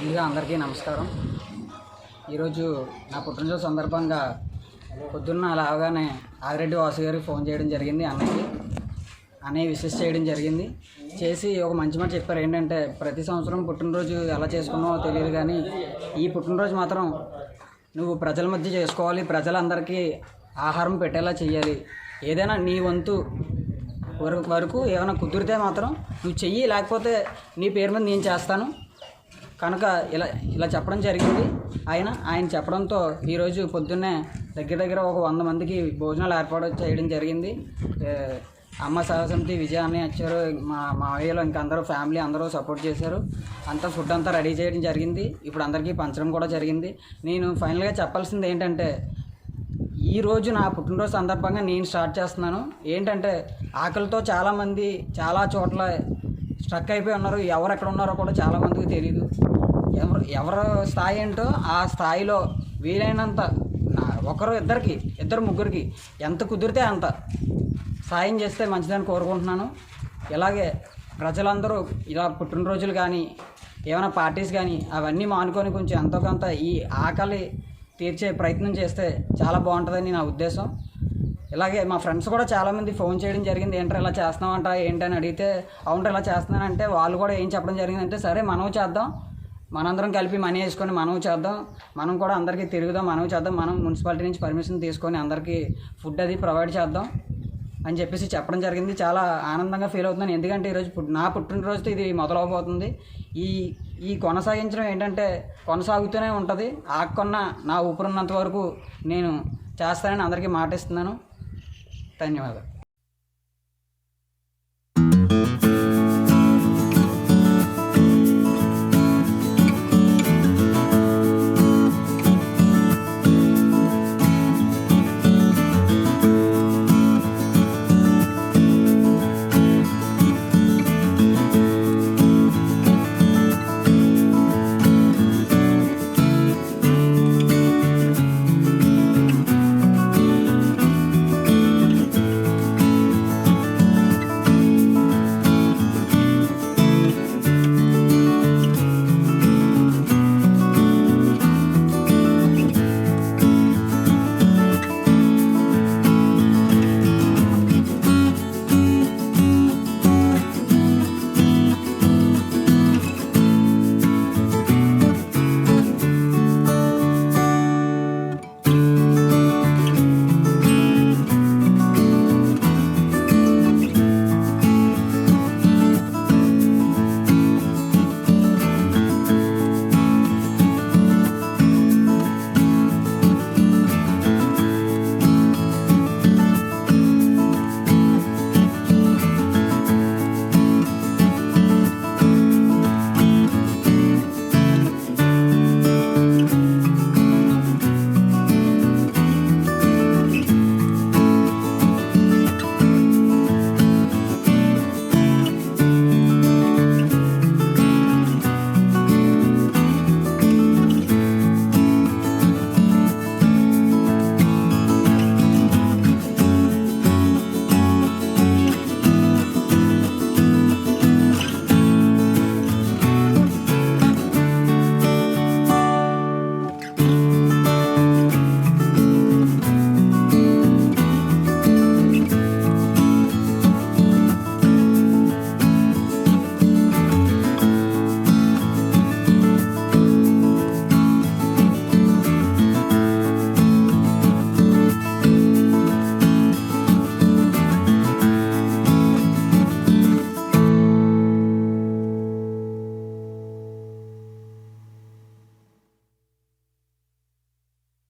ముందుగా అందరికీ నమస్కారం. ఈరోజు నా పుట్టినరోజు సందర్భంగా పొద్దున్న అలాగానే ఆగిరెడ్డి వాసు గారికి ఫోన్ చేయడం జరిగింది అన్నయ్యకి అన్నయ్య విషెస్ చేయడం జరిగింది. చేసి ఒక మంచి మాట చెప్పారు. ఏంటంటే ప్రతి సంవత్సరం పుట్టినరోజు ఎలా చేసుకున్నావో తెలియదు కానీ ఈ పుట్టినరోజు మాత్రం నువ్వు ప్రజల మధ్య చేసుకోవాలి. ప్రజలందరికీ ఆహారం పెట్టేలా చేయాలి ఏదైనా నీ వంతు వరకు వరకు ఏమైనా కుదిరితే మాత్రం నువ్వు చెయ్యి. లేకపోతే నీ పేరు మీద నేను చేస్తాను. కనుక ఇలా ఇలా చెప్పడం జరిగింది. ఆయన ఆయన చెప్పడంతో ఈరోజు పొద్దున్నే దగ్గర దగ్గర ఒక వంద మందికి భోజనాలు ఏర్పాటు చేయడం జరిగింది. అమ్మ సహసమితి విజయ అన్నయ్య వచ్చారు. మా మావయ్యలో ఇంకా అందరూ ఫ్యామిలీ అందరూ సపోర్ట్ చేశారు. అంతా ఫుడ్ అంతా రెడీ చేయడం జరిగింది. ఇప్పుడు అందరికీ పంచడం కూడా జరిగింది. నేను ఫైనల్గా చెప్పాల్సింది ఏంటంటే ఈ రోజు నా పుట్టినరోజు సందర్భంగా నేను స్టార్ట్ చేస్తున్నాను. ఏంటంటే ఆకలితో చాలామంది చాలా చోట్ల స్ట్రక్ అయిపోయి ఉన్నారు. ఎవరు ఎక్కడ ఉన్నారో కూడా చాలామందికి తెలియదు ఎవరు ఎవరు స్థాయి ఏంటో ఆ స్థాయిలో వీలైనంత నా ఒకరు ఇద్దరికి ఇద్దరు ముగ్గురికి ఎంత కుదిరితే అంత సాయం చేస్తే మంచిదని కోరుకుంటున్నాను. ఇలాగే ప్రజలందరూ ఇలా పుట్టినరోజులు కానీ ఏమైనా పార్టీస్ కానీ అవన్నీ మానుకొని కొంచెం ఎంతో కొంత ఈ ఆకలి తీర్చే ప్రయత్నం చేస్తే చాలా బాగుంటుందని నా ఉద్దేశం. ఇలాగే మా ఫ్రెండ్స్ కూడా చాలామంది ఫోన్ చేయడం జరిగింది ఏంటో ఇలా చేస్తున్నావంట ఏంటని అడిగితే అవునరా ఇలా చేస్తున్నానంటే వాళ్ళు కూడా ఏం చెప్పడం జరిగిందంటే సరే మనం చేద్దాం. మనందరం కలిపి మనీ వేసుకొని మనం చేద్దాం. మనం కూడా అందరికీ తిరుగుదాం మనం చేద్దాం. మనం మున్సిపాలిటీ నుంచి పర్మిషన్ తీసుకొని అందరికీ ఫుడ్ అది ప్రొవైడ్ చేద్దాం. అని చెప్పేసి చెప్పడం జరిగింది. చాలా ఆనందంగా ఫీల్ అవుతున్నాను. ఎందుకంటే ఈరోజు నా పుట్టినరోజుతో ఇది మొదలవబోతుంది. ఈ ఈ కొనసాగించడం ఏంటంటే కొనసాగుతూనే ఉంటుంది. ఆకున్న నా ఊపిరిన్నంత వరకు నేను చేస్తానని అందరికీ మాటిస్తున్నాను. ಧನ್ಯವಾದ